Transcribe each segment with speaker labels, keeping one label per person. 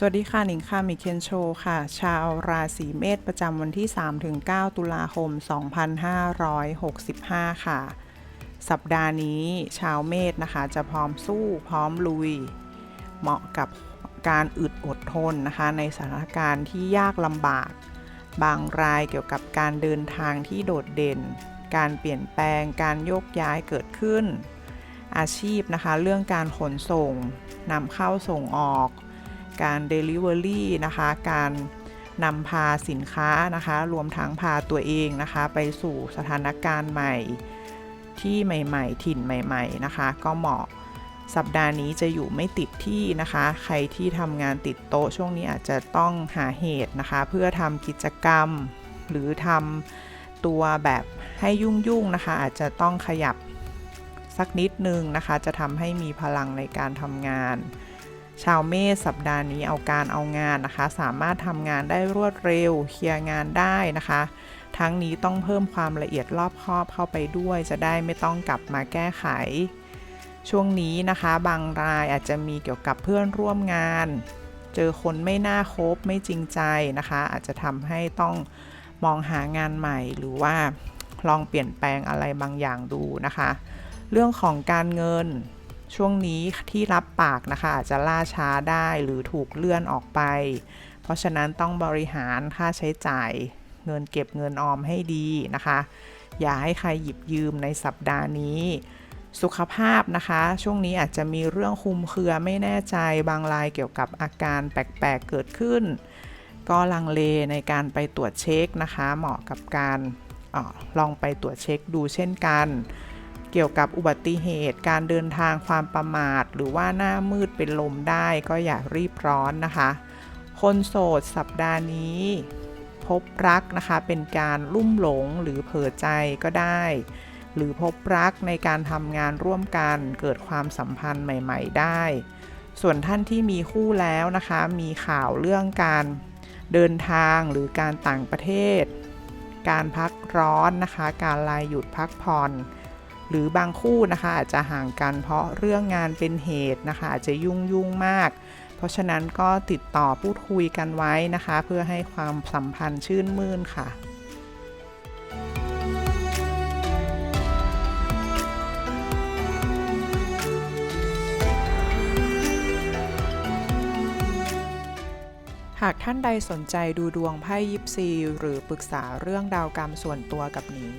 Speaker 1: สวัสดีค่ะหนิงค่ะมิเคนโชค่ะ ชาวราศีเมษประจำวันที่ 3-9 ตุลาคม 2565 ค่ะ สัปดาห์นี้ชาวเมษนะคะ จะพร้อมสู้พร้อมลุย เหมาะกับการอึดอดทนนะคะ ในสถานการณ์ที่ยากลำบาก บางรายเกี่ยวกับการเดินทางที่โดดเด่น การเปลี่ยนแปลงการโยกย้ายเกิดขึ้น อาชีพนะคะ เรื่องการขนส่งนำเข้าส่งออก การ Delivery นะคะ การนำพาสินค้านะคะ รวมทั้งพาตัวเองนะคะ ไปสู่สถานการณ์ใหม่ที่ใหม่ ๆ ถิ่นใหม่ ๆ นะคะ ก็เหมาะสัปดาห์นี้จะอยู่ไม่ติดที่นะคะ ใครที่ทำงานติดโต๊ะช่วงนี้อาจจะต้องหาเหตุนะคะ เพื่อทำกิจกรรม หรือทำตัวแบบให้ยุ่งๆนะคะ อาจจะต้องขยับสักนิดนึงนะคะ จะทำให้มีพลังในการทำงาน ชาวเมษสัปดาห์นี้เอาการเอางานนะคะ สามารถทำงานได้รวดเร็ว เคลียร์งานได้นะคะ ทั้งนี้ต้องเพิ่มความละเอียดรอบคอบเข้าไปด้วย จะได้ไม่ต้องกลับมาแก้ไข ช่วงนี้นะคะ บางรายอาจจะมีเกี่ยวกับเพื่อนร่วมงาน เจอคนไม่น่าคบไม่จริงใจนะคะ อาจจะทำให้ต้องมองหางานใหม่หรือว่าลองเปลี่ยนแปลงอะไรบางอย่างดูนะคะ เรื่องของการเงิน ช่วงนี้ที่รับปากนะคะอาจจะล่าช้าได้หรือถูกเลื่อนออกไป เพราะฉะนั้นต้องบริหารค่าใช้จ่ายเงินเก็บเงินออมให้ดีนะคะ อย่าให้ใครหยิบยืมในสัปดาห์นี้ สุขภาพนะคะ ช่วงนี้อาจจะมีเรื่องคุมเครือไม่แน่ใจบางรายเกี่ยวกับอาการแปลกๆเกิดขึ้น ก็ลังเลในการไปตรวจเช็คนะคะ เหมาะกับการอาลองไปตรวจเช็คดูเช่นกัน เกี่ยวกับอุบัติเหตุ การเดินทางความประมาท หรือว่าหน้ามืดเป็นลมได้ก็อย่ารีบร้อนนะคะ คนโสดสัปดาห์นี้ พบรักนะคะเป็นการลุ่มหลงหรือเผลอใจก็ได้ หรือพบรักในการทำงานร่วมกันเกิดความสัมพันธ์ใหม่ ๆ ได้ ส่วนท่านที่มีคู่แล้วนะคะ มีข่าวเรื่องการเดินทางหรือการต่างประเทศ การพักร้อนนะคะ การลายหยุดพักผ่อน หรือบางคู่นะคะอาจจะห่างกันเพราะเรื่องงานเป็นเหตุนะคะอาจจะยุ่งยุ่งมาก เพราะฉะนั้นก็ติดต่อพูดคุยกันไว้นะคะ เพื่อให้ความสัมพันธ์ชื่นมื่นค่ะหากท่านใดสนใจดูดวงไพ่ยิปซี หรือปรึกษาเรื่องดาวกรรมส่วนตัวกับหนิง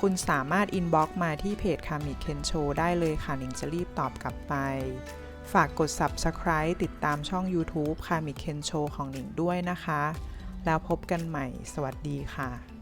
Speaker 1: คุณสามารถอินบ็อกซ์มาที่เพจคามิเคนโชได้เลยค่ะหนิงจะรีบตอบกลับไป ฝากกด Subscribe ติดตามช่อง YouTube คามิเคนโชของหนิงด้วยนะคะ แล้วพบกันใหม่ สวัสดีค่ะ